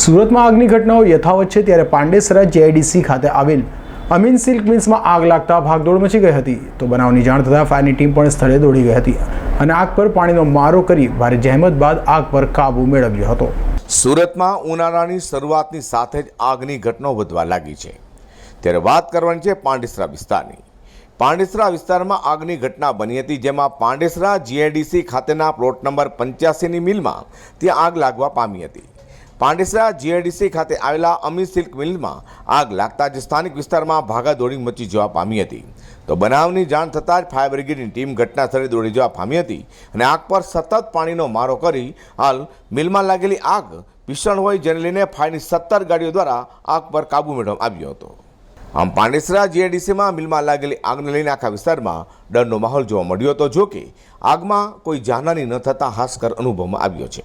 સુરતમાં આગની ઘટનાઓ યથાવત છે ત્યારે પાંડેસરા જેઆઈડીસી ખાતે આવેલ અમીન સિલ્ક મિલ્સમાં આગ લાગતા ભાગદોડ મચી ગઈ હતી. તો બનાવની જાણ થતાં ફાયરની ટીમ પણ સ્થળે દોડી ગઈ હતી અને આગ પર પાણીનો મારો કરી ભારે જહેમત બાદ આગ પર કાબુ મેળવ્યો હતો. સુરતમાં ઉનાળાની શરૂઆતની સાથે જ આગની ઘટનાઓ વધવા લાગી છે. ત્યારે વાત કરવાની છે પાંડેસરા વિસ્તારની. પાંડેસરા વિસ્તારમાં આગની ઘટના બની હતી જેમાં પાંડેસરા જીઆઈડીસી ખાતેના પ્લોટ નંબર પંચ્યાસીની મિલમાં ત્યાં આગ લાગવા પામી હતી. પાંડેસરા જીઆઈડીસી ખાતે આવેલા અમી સિલ્ક મિલમાં આગ લાગતા જ સ્થાનિક વિસ્તારમાં ભાગાદોડી મચી જવા પામી હતી. તો બનાવની જાણ થતાં જ ફાયર બ્રિગેડની ટીમ ઘટના સ્થળે દોડી જવા પામી હતી અને આગ પર સતત પાણીનો મારો કરી હાલ મિલમાં લાગેલી આગ ભીષણ હોય જેને લઈને ફાયરની સત્તર ગાડીઓ દ્વારા આગ પર કાબુ મેળવવામાં આવ્યો હતો. આમ પાંડેસરા જીઆઈડીસીમાં મિલમાં લાગેલી આગને લઈને આખા વિસ્તારમાં ડરનો માહોલ જોવા મળ્યો હતો, જો કે આગમાં કોઈ જાનહાની ન થતાં હાસ્કર અનુભવમાં આવ્યો છે.